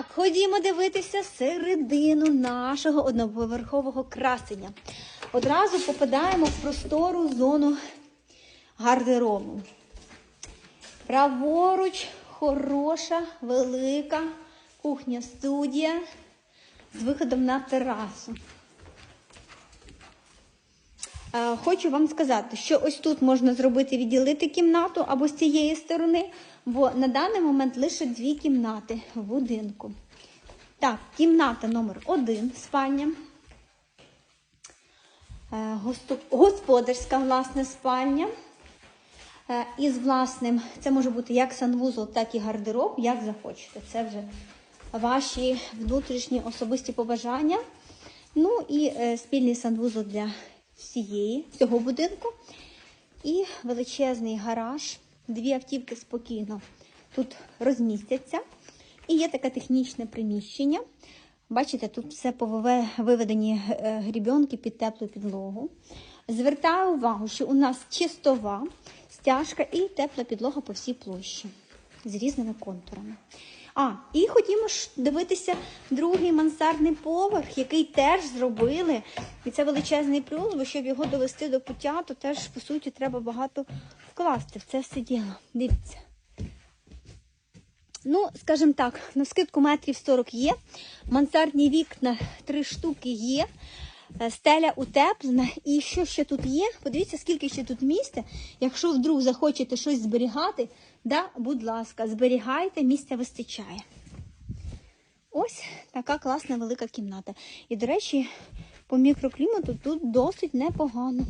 Так, ходімо дивитися середину нашого одноповерхового красення. Одразу попадаємо в простору зону гардеробу. Праворуч хороша, велика кухня-студія з виходом на терасу. Е, Хочу вам сказати, що ось тут можна зробити відділити кімнату або з цієї сторони, бо на даний момент лише дві кімнати в будинку. Так, кімната номер один, спальня. Е, Господарська власне спальня. Е, І з власним, це може бути як санвузол, так і гардероб, як захочете. Це вже ваші внутрішні особисті побажання. Ну і спільний санвузол для всієї цього будинку. І величезний гараж. Дві автівки спокійно тут розмістяться. І є таке технічне приміщення. Бачите, тут все виведені е, грібенки під теплу підлогу. Звертаю увагу, що у нас чистова стяжка і тепла підлога по всій площі з різними контурами. А, і хотімо ж дивитися другий мансардний поверх, який теж зробили. І це величезний плюс, бо щоб його довести до пуття, то теж, по суті, треба багато вкласти в це все діло. Дивіться. Ну, скажімо так, на скидку метрів 40 є. Мансардні вікна три штуки є. Е, Стеля утеплена. І що ще тут є? Подивіться, скільки ще тут місця. Якщо вдруг захочете щось зберігати, да, будь ласка, зберігайте, місця вистачає. Ось така класна велика кімната. І, до речі, по мікроклімату тут досить непогано.